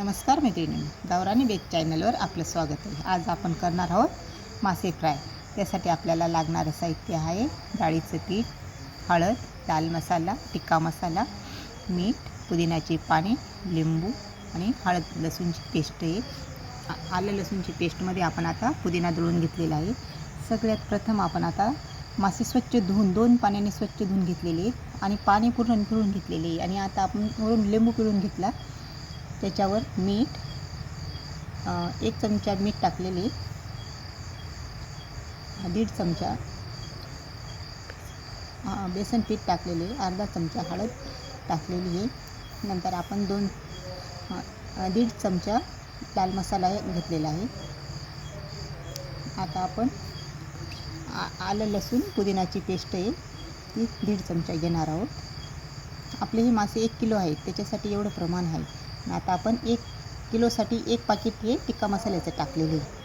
नमस्कार मैत्रिणी गावरानी बेक चॅनलवर आपलं स्वागत आहे. आज आपण करणार आहोत मासे फ्राय. त्यासाठी आपल्याला लागणारं साहित्य आहे डाळीचं पीठ हळद लाल मसाला टिक्का मसाला मीठ पुदिन्याचे पाने लिंबू आणि हळद लसूणची पेस्ट आहे. आलं लसूणची पेस्टमध्ये आपण आता पुदिना दळून घेतलेला आहे. सगळ्यात प्रथम आपण आता मासे स्वच्छ धुवून दोन पाण्याने स्वच्छ धुवून घेतलेले आहेत आणि पाणी पूर्ण पिळून घेतलेले आहे. आणि आता आपण वरून लिंबू पिळून घेतला. त्याच्यावर मीठ एक चमचा मीठ टाकलेले. दीड चमचा. बेसन पीठ टाकलेले. अर्धा चमचा हळद टाकलेली आहे. नंतर आपण दोन दीड चमचा लाल मसाला घेतलेला आहे. आता आपण आलं लसूण पुदिनाची पेस्ट आहे. ती दीड चमचा घेणार आहोत. आपले हे मासे एक किलो आहेत. त्याच्यासाठी एवढं प्रमाण आहे. आता आपण एक किलोसाठी एक पाकिट हे टिक्का मसाल्याचं टाकलेलं आहे.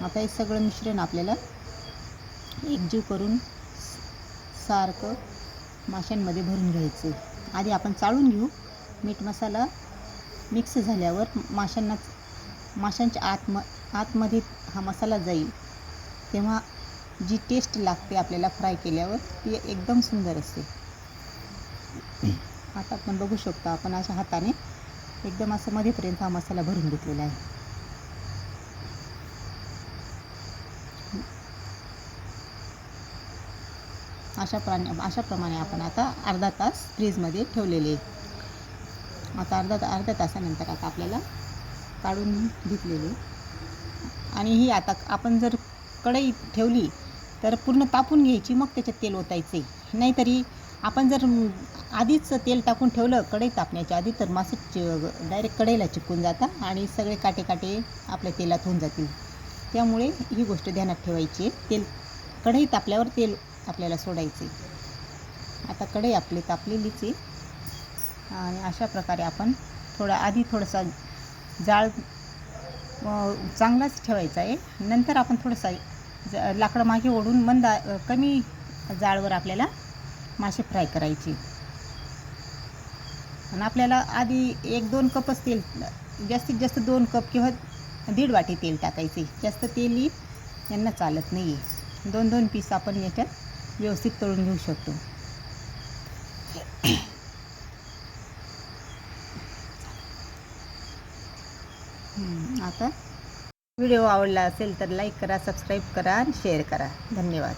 आता हे सगळं मिश्रण आपल्याला एकजीव करून सारखं माशांमध्ये भरून घ्यायचं आहे. आधी आपण चाळून घेऊ. मीठ मसाला मिक्स झाल्यावर माशांना माशांच्या आतम आतमध्ये हा मसाला जाईल. तेव्हा जी टेस्ट लागते आपल्याला फ्राय केल्यावर ती एकदम सुंदर असते. आता आपण बघू शकतो आपण अशा हाताने एकदम असं मध्येपर्यंत हा मसाला भरून घेतलेला आहे. अशा प्राणी अशाप्रमाणे आपण आता अर्धा तास फ्रीजमध्ये ठेवलेले आता अर्धा ता अर्ध्या तासानंतर आता आपल्याला काढून घेतलेले आणि ही आता आपण जर कढई ठेवली तर पूर्ण तापून घ्यायची मग त्याच्यात तेल ओतायचे. नाहीतरी आपण जर आधीच तेल टाकून ठेवलं कढई तापण्याच्या आधी तर मासे डायरेक्ट कढईला चिपकून जातात आणि सगळे काटे काटे आपल्या तेलात होऊन जातील. त्यामुळे ही गोष्ट ध्यानात ठेवायची. आहे. तेल कढई तापल्यावर तेल आपल्याला सोडायचे. आता कढई आपली तापलेलीच आहे. आणि अशा प्रकारे आपण थोडा आधी थोडासा जाळ चांगलाच ठेवायचा आहे. नंतर आपण थोडंसा ज लाकडं मागे ओढून मंद कमी जाळवर आपल्याला मासे फ्राय करायचे. आणि आपल्याला आधी एक दोन कपच तेल जास्तीत जास्त दोन कप किंवा दीड वाटी तेल टाकायचे. जास्त तेलही यांना चालत नाही आहे दोन दोन पीस आपण याच्यात व्यवस्थित तळून घेऊ शकतो. आता व्हिडिओ आवडला असेल तर लाईक करा सबस्क्राईब करा आणि शेअर करा. धन्यवाद.